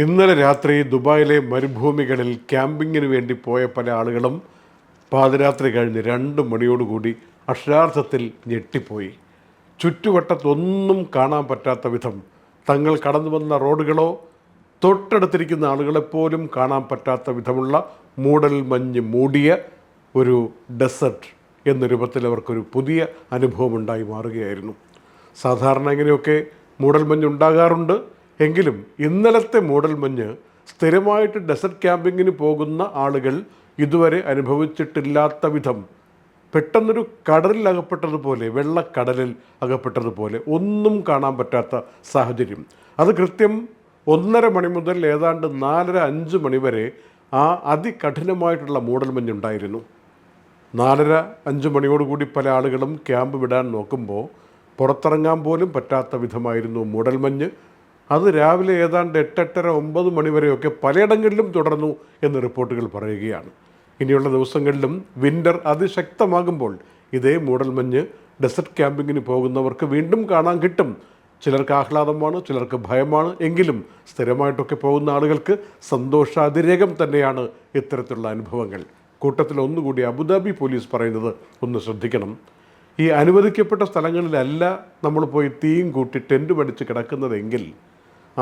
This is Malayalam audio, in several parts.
ഇന്നലെ രാത്രി ദുബായിലെ മരുഭൂമികളിൽ ക്യാമ്പിങ്ങിന് വേണ്ടി പോയ പല ആളുകളും പാതിരാത്രി കഴിഞ്ഞ് രണ്ട് മണിയോടുകൂടി അക്ഷരാർത്ഥത്തിൽ ഞെട്ടിപ്പോയി. ചുറ്റുവട്ടത്തൊന്നും കാണാൻ പറ്റാത്ത വിധം തങ്ങൾ കടന്നു വന്ന റോഡുകളോ തൊട്ടടുത്തിരിക്കുന്ന ആളുകളെപ്പോലും കാണാൻ പറ്റാത്ത വിധമുള്ള മൂടൽ മഞ്ഞ് മൂടിയ ഒരു ഡെസർട്ട് എന്ന രൂപത്തിൽ അവർക്കൊരു പുതിയ അനുഭവം ഉണ്ടായി മാറുകയായിരുന്നു. സാധാരണ ഇങ്ങനെയൊക്കെ മൂടൽ മഞ്ഞ് ഉണ്ടാകാറുണ്ട്. എങ്കിലും ഇന്നലത്തെ മൂടൽ മഞ്ഞ് സ്ഥിരമായിട്ട് ഡെസർട്ട് ക്യാമ്പിങ്ങിന് പോകുന്ന ആളുകൾ ഇതുവരെ അനുഭവിച്ചിട്ടില്ലാത്ത വിധം പെട്ടെന്നൊരു കടലിൽ അകപ്പെട്ടതുപോലെ വെള്ളക്കടലിൽ അകപ്പെട്ടതുപോലെ ഒന്നും കാണാൻ പറ്റാത്ത സാഹചര്യം. അത് കൃത്യം ഒന്നര മണി മുതൽ ഏതാണ്ട് നാലര അഞ്ച് മണി വരെ ആ അതികഠിനമായിട്ടുള്ള മൂടൽമഞ്ഞുണ്ടായിരുന്നു നാലര അഞ്ച് മണിയോടുകൂടി പല ആളുകളും ക്യാമ്പ് വിടാൻ നോക്കുമ്പോൾ പുറത്തിറങ്ങാൻ പോലും പറ്റാത്ത വിധമായിരുന്നു മൂടൽമഞ്ഞ് അത് രാവിലെ ഏതാണ്ട് എട്ടെട്ടര ഒമ്പത് മണിവരെയൊക്കെ പലയിടങ്ങളിലും തുടർന്നു എന്ന് റിപ്പോർട്ടുകൾ പറയുകയാണ്. ഇനിയുള്ള ദിവസങ്ങളിലും വിന്റർ അതിശക്തമാകുമ്പോൾ ഇതേ മൂടൽമഞ്ഞ് ഡെസർട്ട് ക്യാമ്പിങ്ങിന് പോകുന്നവർക്ക് വീണ്ടും കാണാൻ കിട്ടും. ചിലർക്ക് ആഹ്ലാദമാണ് ചിലർക്ക് ഭയമാണ്. എങ്കിലും സ്ഥിരമായിട്ടൊക്കെ പോകുന്ന ആളുകൾക്ക് സന്തോഷാതിരേകം തന്നെയാണ് ഇത്തരത്തിലുള്ള അനുഭവങ്ങൾ. കൂട്ടത്തിൽ ഒന്നുകൂടി അബുദാബി പോലീസ് പറയുന്നത് ഒന്ന് ശ്രദ്ധിക്കണം. ഈ അനുവദിക്കപ്പെട്ട സ്ഥലങ്ങളിലല്ല നമ്മൾ പോയി തീയും കൂട്ടി ടെന്റ് പഠിച്ച് കിടക്കുന്നതെങ്കിൽ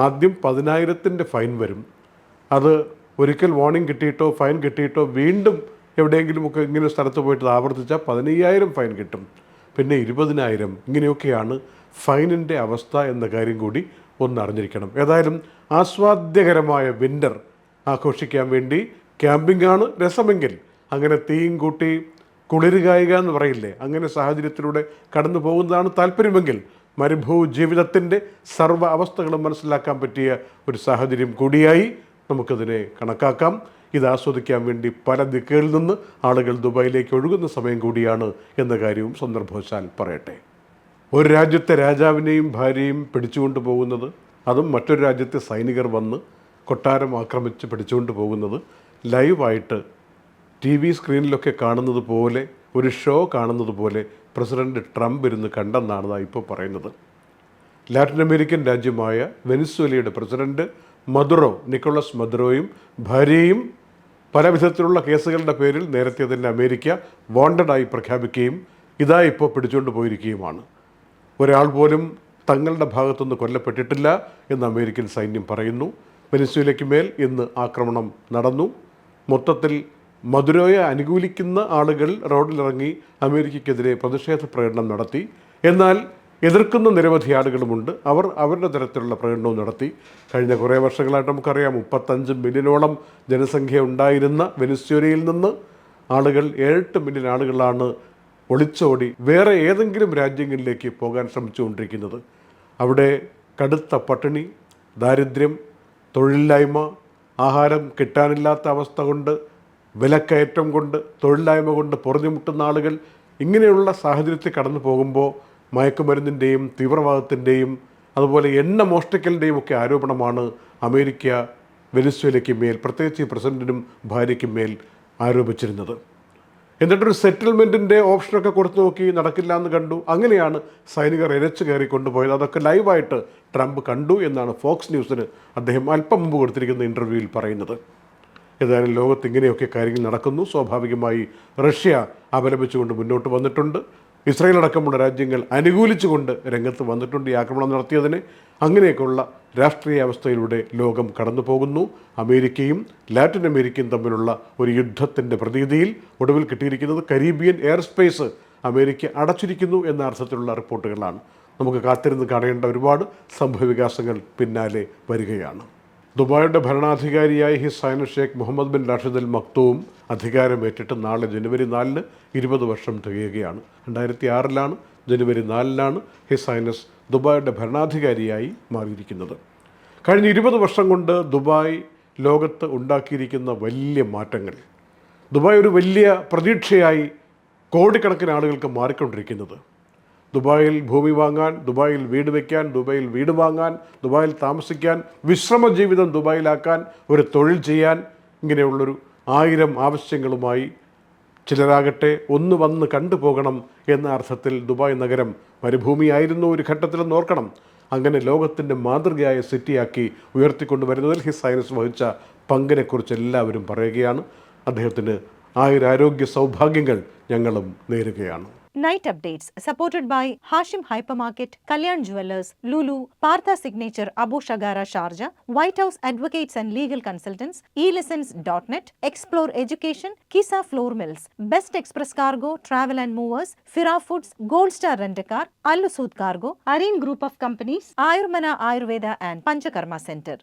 ആദ്യം പതിനായിരത്തിന്റെ ഫൈൻ വരും. അത് ഒരിക്കൽ വാർണിംഗ് കിട്ടിയിട്ടോ ഫൈൻ കിട്ടിയിട്ടോ വീണ്ടും എവിടെയെങ്കിലുമൊക്കെ ഇങ്ങനെ സ്ഥലത്ത് പോയിട്ട് ആവർത്തിച്ചാൽ പതിനയ്യായിരം ഫൈൻ കിട്ടും. പിന്നെ ഇരുപതിനായിരം ഇങ്ങനെയൊക്കെയാണ് ഫൈനിന്റെ അവസ്ഥ എന്ന കാര്യം കൂടി ഒന്ന് അറിഞ്ഞിരിക്കണം. ഏതായാലും ആസ്വാദ്യകരമായ വിന്റർ ആഘോഷിക്കാൻ വേണ്ടി ക്യാമ്പിംഗാണ് രസമെങ്കിൽ അങ്ങനെ തീയും കൂട്ടി കുളിരുകായിക എന്ന് പറയില്ലേ അങ്ങനെ സാഹചര്യത്തിലൂടെ കടന്നു പോകുന്നതാണ് താല്പര്യമെങ്കിൽ മരുഭൂ ജീവിതത്തിന്റെ സർവ അവസ്ഥകളും മനസ്സിലാക്കാൻ പറ്റിയ ഒരു സാഹചര്യം കൂടിയായി നമുക്കതിനെ കണക്കാക്കാം. ഇത് ആസ്വദിക്കാൻ വേണ്ടി പല ദിക്കുകളിൽ നിന്ന് ആളുകൾ ദുബായിലേക്ക് ഒഴുകുന്ന സമയം കൂടിയാണ് എന്ന കാര്യവും സന്ദർഭവശാൽ പറയട്ടെ. ഒരു രാജ്യത്തെ രാജാവിനെയും ഭാര്യയും പിടിച്ചുകൊണ്ട് പോകുന്നത് അതും മറ്റൊരു രാജ്യത്തെ സൈനികർ വന്ന് കൊട്ടാരം ആക്രമിച്ച് പിടിച്ചുകൊണ്ട് പോകുന്നത് ലൈവായിട്ട് ടി വി സ്ക്രീനിലൊക്കെ കാണുന്നത് പോലെ ഒരു ഷോ കാണുന്നത് പോലെ പ്രസിഡന്റ് ട്രംപ് ഇരുന്ന് കണ്ടെന്നാണ് ഇപ്പോൾ പറയുന്നത്. ലാറ്റിൻ അമേരിക്കൻ രാജ്യമായ വെനിസ്വേലയുടെ പ്രസിഡന്റ് മദുറോ നിക്കോളസ് മദുറോയും ഭാര്യയും പല വിധത്തിലുള്ള കേസുകളുടെ പേരിൽ നേരത്തെ തന്നെ അമേരിക്ക വോണ്ടഡായി പ്രഖ്യാപിക്കുകയും ഇതായി ഇപ്പോൾ പിടിച്ചുകൊണ്ട് പോയിരിക്കുകയുമാണ്. ഒരാൾ പോലും തങ്ങളുടെ ഭാഗത്തുനിന്ന് കൊല്ലപ്പെട്ടിട്ടില്ല എന്ന് അമേരിക്കൻ സൈന്യം പറയുന്നു. വെനിസ്വേലയ്ക്ക് മേൽ ഇന്ന് ആക്രമണം നടന്നു. മൊത്തത്തിൽ മധുരോയെ അനുകൂലിക്കുന്ന ആളുകൾ റോഡിലിറങ്ങി അമേരിക്കയ്ക്കെതിരെ പ്രതിഷേധ പ്രകടനം നടത്തി. എന്നാൽ എതിർക്കുന്ന നിരവധി ആളുകളുമുണ്ട്. അവർ അവരുടെ തരത്തിലുള്ള പ്രകടനവും നടത്തി. കഴിഞ്ഞ കുറേ വർഷങ്ങളായിട്ട് നമുക്കറിയാം മുപ്പത്തഞ്ച് മില്യനോളം ജനസംഖ്യ ഉണ്ടായിരുന്ന വെനിസ്വേലയിൽ നിന്ന് ആളുകൾ ഏഴെട്ട് മില്യൺ ആളുകളാണ് ഒളിച്ചോടി വേറെ ഏതെങ്കിലും രാജ്യങ്ങളിലേക്ക് പോകാൻ ശ്രമിച്ചുകൊണ്ടിരിക്കുന്നത്. അവിടെ കടുത്ത പട്ടിണി ദാരിദ്ര്യം തൊഴിലില്ലായ്മ ആഹാരം കിട്ടാനില്ലാത്ത അവസ്ഥ കൊണ്ട് വിലക്കയറ്റം കൊണ്ട് തൊഴിലില്ലായ്മ കൊണ്ട് പൊറുതിമുട്ടുന്ന ആളുകൾ ഇങ്ങനെയുള്ള സാഹചര്യത്തിൽ കടന്നു പോകുമ്പോൾ മയക്കുമരുന്നിന്റെയും തീവ്രവാദത്തിന്റെയും അതുപോലെ എണ്ണ മോഷ്ടിക്കലിന്റെയും ഒക്കെ ആരോപണമാണ് അമേരിക്ക വെനിസ്വേലയ്ക്ക് മേൽ പ്രത്യേകിച്ച് പ്രസിഡന്റിനും ഭാര്യയ്ക്കും മേൽ ആരോപിച്ചിരുന്നത്. എന്നിട്ടൊരു സെറ്റിൽമെന്റിന്റെ ഓപ്ഷനൊക്കെ കൊടുത്തു നോക്കി നടക്കില്ല എന്ന് കണ്ടു. അങ്ങനെയാണ് സൈനികർ ഇരച്ചു കയറി കൊണ്ടുപോയത്. അതൊക്കെ ലൈവായിട്ട് ട്രംപ് കണ്ടു എന്നാണ് ഫോക്സ് ന്യൂസിന് അദ്ദേഹം അല്പം മുമ്പ് കൊടുത്തിരിക്കുന്ന ഇന്റർവ്യൂവിൽ പറയുന്നത്. ഏതായാലും ലോകത്ത് ഇങ്ങനെയൊക്കെ കാര്യങ്ങൾ നടക്കുന്നു സ്വാഭാവികമായി റഷ്യ അപലപിച്ചുകൊണ്ട് മുന്നോട്ട് വന്നിട്ടുണ്ട്. ഇസ്രായേൽ അടക്കമുള്ള രാജ്യങ്ങൾ അനുകൂലിച്ചുകൊണ്ട് രംഗത്ത് വന്നിട്ടുണ്ട് ഈ ആക്രമണം നടത്തിയതിന്. അങ്ങനെയൊക്കെയുള്ള രാഷ്ട്രീയ അവസ്ഥയിലൂടെ ലോകം കടന്നു പോകുന്നു അമേരിക്കയും ലാറ്റിൻ അമേരിക്കയും തമ്മിലുള്ള ഒരു യുദ്ധത്തിന്റെ പ്രതീതിയിൽ ഒടുവിൽ കിട്ടിയിരിക്കുന്നത് കരീബിയൻ എയർ സ്പേസ് അമേരിക്ക അടച്ചിരിക്കുന്നു എന്ന അർത്ഥത്തിലുള്ള റിപ്പോർട്ടുകളാണ്. നമുക്ക് കാത്തിരുന്ന് കാണേണ്ട ഒരുപാട് സംഭവവികാസങ്ങൾ പിന്നാലെ വരികയാണ്. ദുബായിയുടെ ഭരണാധികാരിയായ ഹിസ്സൈൻ Sheikh Mohammed bin Rashid Al Maktoum അധികാരമേറ്റിട്ട് നാളെ ജനുവരി നാലിന് ഇരുപത് വർഷം തികയുകയാണ്. രണ്ടായിരത്തി ആറിലാണ് ജനുവരി നാലിലാണ് ഹിസൈനസ് സൈനസ് ദുബായിയുടെ ഭരണാധികാരിയായി മാറിയിരിക്കുന്നത്. കഴിഞ്ഞ ഇരുപത് വർഷം കൊണ്ട് ദുബായ് ലോകത്ത് ഉണ്ടാക്കിയിരിക്കുന്ന വലിയ മാറ്റങ്ങൾ. ദുബായ് ഒരു വലിയ പ്രതീക്ഷയായി കോടിക്കണക്കിന് ആളുകൾക്ക് മാറിക്കൊണ്ടിരിക്കുന്നത്. ദുബായിൽ ഭൂമി വാങ്ങാൻ ദുബായിൽ വീട് വയ്ക്കാൻ ദുബായിൽ വീട് വാങ്ങാൻ ദുബായിൽ താമസിക്കാൻ വിശ്രമ ജീവിതം ദുബായിലാക്കാൻ ഒരു തൊഴിൽ ചെയ്യാൻ ഇങ്ങനെയുള്ളൊരു ആയിരം ആവശ്യങ്ങളുമായി ചിലരാകട്ടെ ഒന്ന് വന്ന് കണ്ടുപോകണം എന്ന അർത്ഥത്തിൽ ദുബായ് നഗരം മരുഭൂമിയായിരുന്നു ഒരു ഘട്ടത്തിലെന്ന് ഓർക്കണം. അങ്ങനെ ലോകത്തിന്റെ മാതൃകയായ സിറ്റിയാക്കി ഉയർത്തിക്കൊണ്ടുവരുന്നതിൽ ഹിസൈനസ് വഹിച്ച പങ്കിനെക്കുറിച്ച് എല്ലാവരും പറയുകയാണ്. അദ്ദേഹത്തിന് ആയുരാരോഗ്യ സൗഭാഗ്യങ്ങൾ ഞങ്ങളും നേരുകയാണ്. Night updates supported by Hashim Hypermarket, Kalyan Jewelers, Lulu, Partha Signature, Abu Shagara Sharjah, White House Advocates and Legal Consultants, eLessons.net, Explore Education, Kisa Floor Mills, Best Express Cargo, Travel and Movers, Fira Foods, Gold Star Rent a Car, Al Cargo, Areen Group of Companies, Ayurmana Ayurveda and Panchakarma Center.